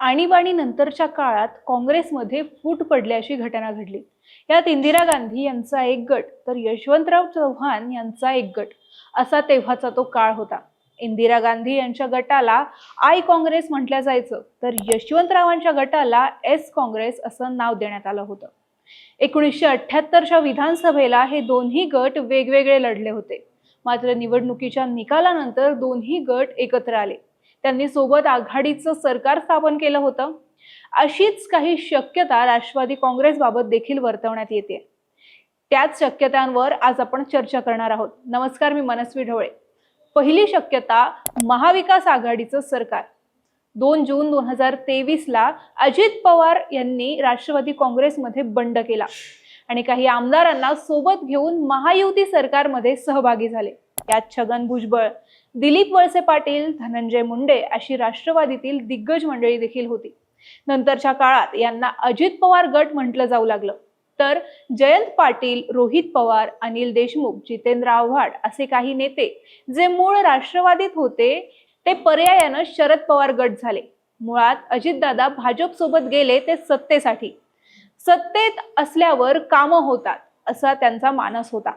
आणीबाणी नंतरच्या काळात काँग्रेसमध्ये फूट पडल्याची घटना घडली. यात इंदिरा गांधी यांचा एक गट तर यशवंतराव चव्हाण यांचा एक गट असा तेव्हाचा तो काळ होता. इंदिरा गांधी यांच्या गटाला आय काँग्रेस म्हटलं जायचं तर यशवंतरावांच्या गटाला एस काँग्रेस असं नाव देण्यात आलं होतं. एकोणीसशे अठ्ठ्याहत्तरच्या विधानसभेला हे दोन्ही गट वेगवेगळे लढले होते. मात्र निवडणुकीच्या निकालानंतर दोन्ही गट एकत्र आले. त्यांनी सोबत आघाडीचं सरकार स्थापन केलं होतं. अशीच काही शक्यता राष्ट्रवादी काँग्रेसबाबत देखील वर्तवण्यात येते. त्याच शक्यतांवर आज आपण चर्चा करणार आहोत. नमस्कार मी मनस्वी ढवळे. पहिली शक्यता महाविकास आघाडीचं सरकार. दोन जून दोन हजार तेवीसला अजित पवार यांनी राष्ट्रवादी काँग्रेसमध्ये बंड केला. आणि काही आमदारांना सोबत घेऊन महायुती सरकारमध्ये सहभागी झाले. यात छगन भुजबळ दिलीप वळसे पाटील धनंजय मुंडे अशी राष्ट्रवादीतील दिग्गज मंडळी देखील होती. नंतरच्या काळात यांना अजित पवार गट म्हटलं जाऊ लागलं. तर जयंत पाटील रोहित पवार अनिल देशमुख जितेंद्र आव्हाड असे काही नेते जे मूळ राष्ट्रवादीत होते ते पर्यायानं शरद पवार गट झाले. मुळात अजितदादा भाजप सोबत गेले ते सत्तेसाठी. सत्तेत असल्यावर कामं होतात असा त्यांचा मानस होता.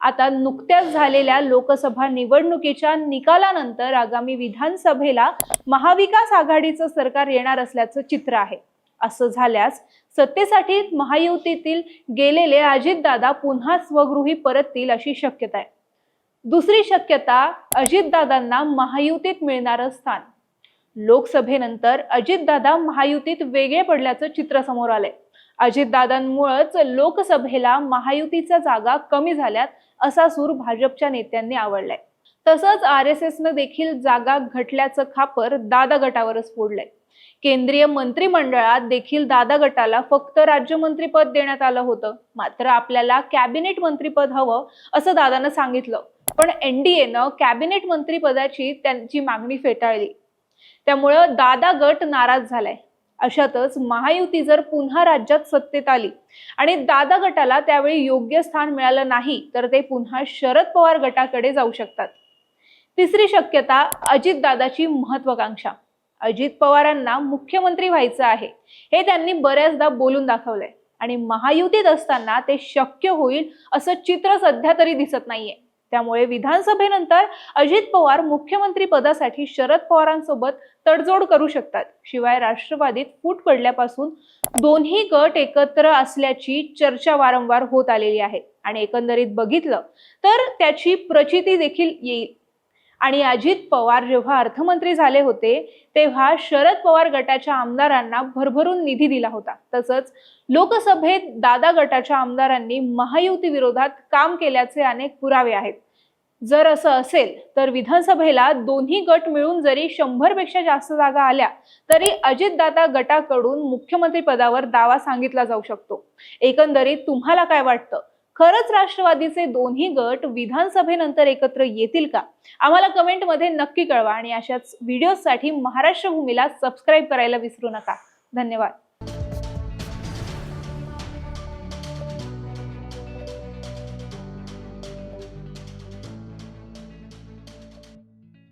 आता नुकत्याच झालेल्या लोकसभा निवडणुकीच्या निकालानंतर आगामी विधानसभेला महाविकास आघाडीचं सरकार येणार असल्याचं चित्र आहे. असं झाल्यास सत्तेसाठी महायुतीतील गेलेले अजितदादा पुन्हा स्वगृही परततील अशी शक्यता आहे. दुसरी शक्यता अजितदादांना महायुतीत मिळणारं स्थान. लोकसभेनंतर अजितदादा महायुतीत वेगळे पडल्याचं चित्र समोर आलंय. अजितदादांमुळेच लोकसभेला महायुतीच्या जागा कमी झाल्यात असा सूर भाजपच्या नेत्यांनी आवडलाय. तसंच आर एस एसनं देखील जागा घटल्याचं खापर दादा गटावरच फोडलंय. केंद्रीय मंत्रिमंडळात देखील दादा गटाला फक्त राज्यमंत्रीपद देण्यात आलं होतं. मात्र आपल्याला कॅबिनेट मंत्रीपद हवं असं दादानं सांगितलं. पण एनडीएनं कॅबिनेट मंत्रीपदाची त्यांची मागणी फेटाळली. त्यामुळं दादा गट नाराज झालाय. अशातच महायुती जर पुन्हा राज्यात सत्तेत आली आणि दादा गटाला त्यावेळी योग्य स्थान मिळालं नाही तर ते पुन्हा शरद पवार गटाकडे जाऊ शकतात. तिसरी शक्यता अजितदादाची महत्वाकांक्षा. अजित पवारांना मुख्यमंत्री व्हायचं आहे हे त्यांनी बऱ्याचदा बोलून दाखवलंय. आणि महायुतीत असताना ते शक्य होईल असं चित्र सध्या तरी दिसत नाहीये. त्यामुळे विधानसभेनंतर अजित पवार मुख्यमंत्री पदासाठी शरद पवारांसोबत तडजोड करू शकतात. शिवाय राष्ट्रवादीत फूट पडल्यापासून दोन्ही गट एकत्र असल्याची चर्चा वारंवार होत आलेली आहे. आणि एकंदरीत बघितलं तर त्याची प्रचिती देखील येईल. आणि अजित पवार जेव्हा अर्थमंत्री झाले होते तेव्हा शरद पवार गटाच्या आमदारांना भरभरून निधी दिला होता. तसंच लोकसभेत दादा गटाच्या आमदारांनी महायुती विरोधात काम केल्याचे अनेक पुरावे आहेत. जर असं असेल तर विधानसभेला दोन्ही गट मिळून जरी शंभरपेक्षा जास्त जागा आल्या तरी अजितदादा गटाकडून मुख्यमंत्री पदावर दावा सांगितला जाऊ शकतो. एकंदरीत तुम्हाला काय वाटतं? खरंच राष्ट्रवादीचे दोन्ही गट विधानसभेनंतर एकत्र येतील का? आम्हाला कमेंटमध्ये नक्की कळवा आणि अशाच व्हिडिओसाठी महाराष्ट्र भूमीला सबस्क्राईब करायला विसरू नका. धन्यवाद.